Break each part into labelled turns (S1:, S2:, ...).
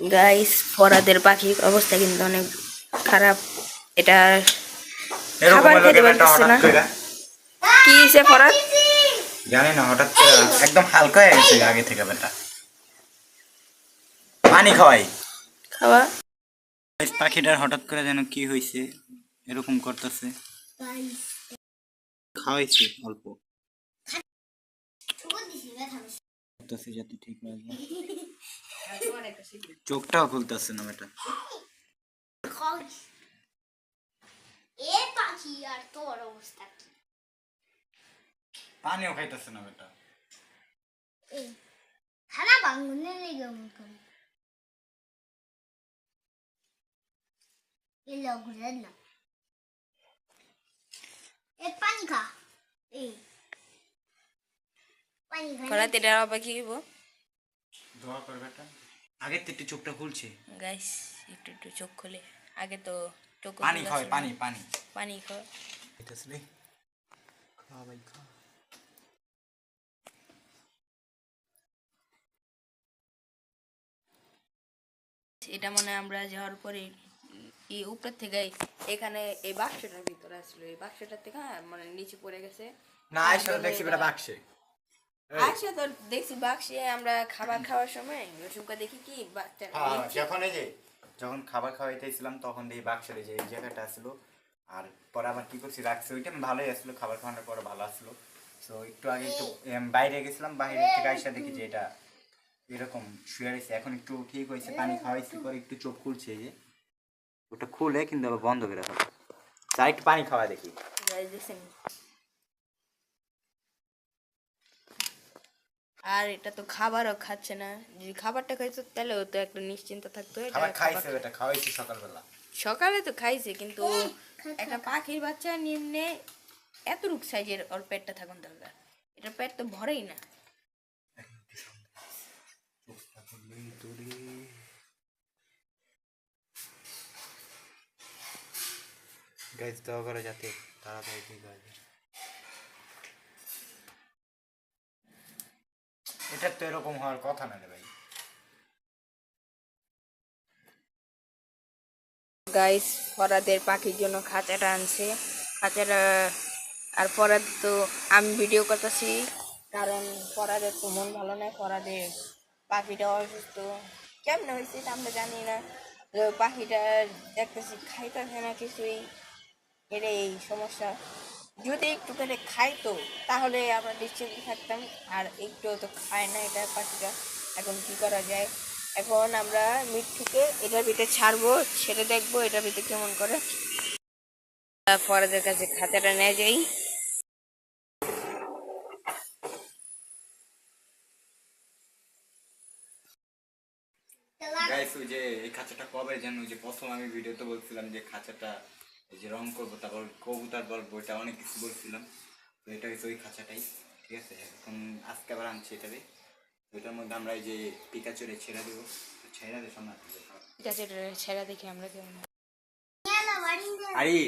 S1: Guys ফরাদের পাখির অবস্থা কিন্তু অনেক খারাপ। এটা খাবার খেতে পারতেছে না। কি হয়েছে ফরাদ?
S2: জানি না হঠাৎ করে একদম হালকা হয়ে গেছে আগে থেকে ব্যাটা। পানি খাওয়াই।
S1: খাওয়া?
S2: পাখিটার হঠাৎ করে যেন কি হয়েছে এরকম করতেছে। খাওয়াইছি অল্প। করতেছে যাতে ঠিক হয়ে যায়। চোখটাও খুলতেছে না বেটা।
S3: এ পাখি আর তোর অবস্থা কি?
S2: পানিও খাইতেছে না বেটা।
S3: এ না। এ পানি খা। এই পানি খা
S1: ফরাদ এটা আবার কি
S2: দোয়া কর বেটা। আগে তো একটু চোখটা খুলছে।
S1: গাইস একটু একটু চোখ খুলে। আগে তো চোখ
S2: পানি খাওয়াই পানি পানি।
S1: পানি খাওয়া
S2: খাইতেছে রে খা ভাই খা।
S1: এটা মানে আমরা যাওয়ার পরে এই উপর থেকে এখানে এই বাক্সটার ভিতরে আসলো। এই বাক্সটার থেকে হ্যাঁ, মানে নিচে পড়ে গেছে।
S2: না আইসা দেখছি বাক্সে।
S1: আচ্ছা তো দেখছি বাক্সে আমরা খাবার খাওয়ার সময় রসুমকা দেখি কি
S2: হ্যাঁ যখন এই যে যখন খাবার খাওয়াইতেছিলাম তখন এই বাক্সের যে এই জায়গাটা আসলো। আর পরে আবার কি করছি রাখছি ওইটা ভালোই আসলো খাবার খাওয়ানোর পরে ভালো আসলো। তো একটু আগে একটু বাইরে গেছিলাম বাইরে থেকে আইসা দেখি যে এটা এরকম শুয়ে রয়েছে। এখন একটু ঠিক হয়েছে পানি খাওয়াইছি পরে একটু চোখ খুলছে যে। ওটা খুলে কিন্তু আবার বন্ধ করে রাখা। চা একটু পানি খাওয়া দেখি
S1: Guys, দেখছেন? আর এটা তো খাবারও খাচ্ছে না। যদি খাবারটা খাইতো তাহলে তো একটা নিশ্চিন্ত থাকতো। এটা
S2: খাবার খাইছে বেটা খাওয়াইছি সকালবেলা।
S1: সকালে তো খাইছে কিন্তু একটা পাখির বাচ্চা নিম্নে এতটুক সাইজের ওর পেটটা থাকুন দরকার এটা পেট তো ভরেই না।
S2: গাইজ দেওয়া করে যাতে তাড়াতাড়ি ঠিক হয়ে যায়। এটা তো এরকম হওয়ার কথা না রে ভাই।
S1: গাইস ফরাদের পাখির জন্য খাঁচাটা আনছে। খাঁচাটা, আর ফরাদ তো আমি ভিডিও করতেছি, কারণ ফরাদের তো মন ভালো নয় ফরাদের পাখিটা অসুস্থ। কেমন হয়েছে তা আমরা জানি না। পাখিটা দেখতেছি, খাইতেছে না কিছুই। এর এই সমস্যা। যদি একটু করে খাইতো তাহলে আমরা নিশ্চিন্ত থাকতাম। আর একটু তো খায় না এটা পাখিটা এখন কি করা যায়? এখন আমরা মিঠুকে এটার ভিতরে ছাড়বো ছেড়ে দেখব এটার ভিতরে কেমন করে। আহ, ফরাদের কাছে খাতাটা নিয়ে যাই।
S2: যে এই খাঁচাটা কবে ওই যে প্রথম আমি ভিডিওতে বলছিলাম যে খাঁচাটা এই যে রং করব তারপর কবুতর বলব এটা অনেক কিছু বলছিলাম। তো এটা হচ্ছে ওই খাঁচাটাই ঠিক আছে? এখন আজকে আবার আনছি এটারে ওইটার মধ্যে আমরা এই যে পিকাচুরে ছেড়ে দেবো। ছেড়ে দেবো
S1: আছে এটা দেখি আমরা কেমন
S2: আরে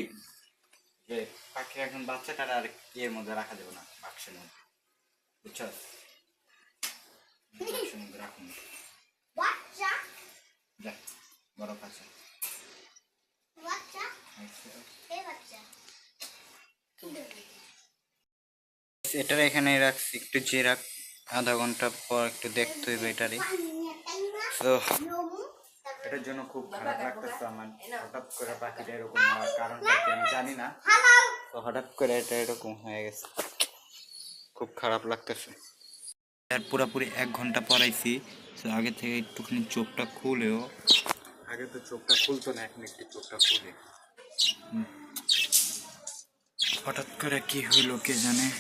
S2: যে পাখি এখন বাচ্চাটার আর ইয়ের মধ্যে রাখা যাবে না বাক্সের মধ্যে। বুঝছ? বাক্সের মধ্যে রাখুন।
S3: বাচ্চা?
S2: যা বড় খাঁচা
S3: বাচ্চা
S2: আচ্ছা
S3: এ বাচ্চা
S2: এটার এখানে রাখছি, একটু যে রাখ আধা ঘণ্টা পর একটু দেখতে হইবে এটারে তো এটার জন্য খুব খারাপ লাগতেছে আমার। হঠাৎ করে পাখিটা এরকম হওয়ার কারণটা আমি জানি না। তো হঠাৎ করে এটা এরকম হয়ে গেছে। খুব খারাপ লাগতেছে। আর পুরোপুরি এক ঘণ্টা পরাইছি তো আগে থেকে একটুখানি চোখটা খুলেও আগে তো চোখটা খুলতো না, এখন একটু চোখটা খুলে। হঠাৎ করে কি হইল কে জানে?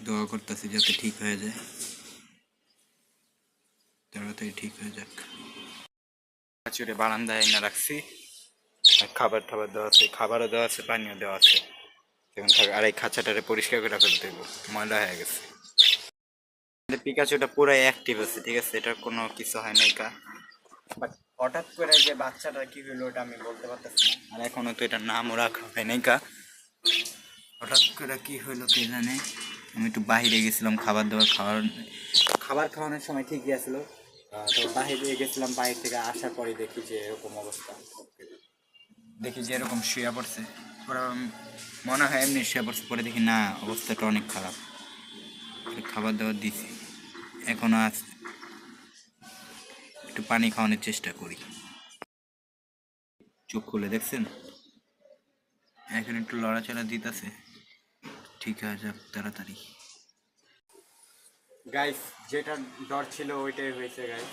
S2: দোয়া করতেছি যাতে ঠিক হয়ে যায়। তাড়াতাড়ি ঠিক হয়ে যাক। চুরে বারান্দায় এনে রাখছি। আর খাবার টাবার দেওয়া আছে, খাবারও দেওয়া আছে, পানিও দেওয়া আছে। এখন থাক আর এই খাঁচাটারে পরিষ্কার করে ফেলতে দেবো ময়লা হয়ে গেছে। পিকাচুটা পুরাই অ্যাক্টিভ আছে, ঠিক আছে? এটার কোনো কিছু হয় নাই কা? বাট হঠাৎ করে যে বাচ্চাটা কি হলো ওটা আমি বলতে পারতেছি না। আর এখনও তো এটার নামও রাখা হয় নাই কা। হঠাৎ করে কি হলো কে জানে। আমি একটু বাইরে গেছিলাম খাবার দাবার খাওয়ার খাবার খাওয়ানোর সময় আসলো আহ, তো বাহিরে গেছিলাম বাইরে থেকে আসার পরে দেখি যে এরকম অবস্থা। দেখি যে এরকম শুয়ে পড়ছে। মনে হয় এমনি শুয়ে পড়ছে পরে দেখি না অবস্থাটা অনেক খারাপ। খাবার দাবার দিছি। এখন আজ একটু পানি খাওয়ানোর চেষ্টা করি। চোখ খুলে দেখছেন? এখন একটু লড়াচড়া দিতেছে। ঠিক আছে যাক তাড়াতাড়ি। গাইস যেটা ডর ছিল ওইটাই হয়েছে গাইস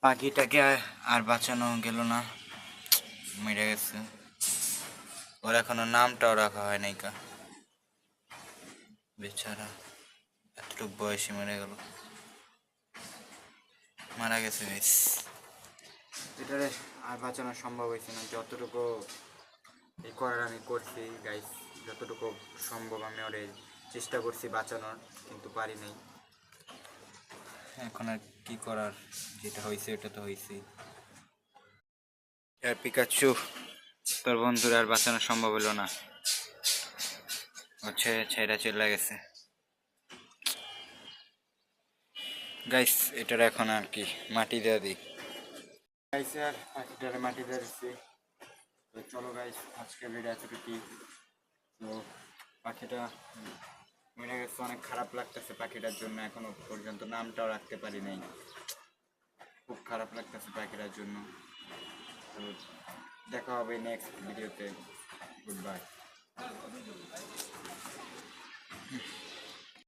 S2: পাখিটাকে আর- বাঁচানো গেল না। মেরে গেছে। ওর এখনও নামটাও রাখা হয় নাই কা। বেচারা এতটুকু বয়সে মেরে গেল। মারা গেছে গাইস এটারে আর বাঁচানো সম্ভব হয়েছে না। যতটুকু এই করার আমি করছি গাইস যতটুকু সম্ভব আমি ওরে চেষ্টা করছি বাঁচানোর কিন্তু পারি নাই। এখন আর কি করার? যেটা হয়েছে এটা তো হয়েছেই আর পিকাচু তোর বন্ধুরা আর বাঁচানো সম্ভব হলো না। হচ্ছে ছেড়া চলে গেছে। গাইস এটার এখন আর কি, মাটি দেওয়া দিই। গাইস আর পাখিটার মাটি দিয়েছি তো চলো গাইস আজকে ভিডিও এতটুকু তো পাখিটা মনে গেছে, অনেক খারাপ লাগতেছে পাখিটার জন্য। এখনও পর্যন্ত নামটাও রাখতে পারি নাই। খুব খারাপ লাগতেছে পাখিটার জন্য। তো দেখা হবে নেক্সট ভিডিওতে গুড বাই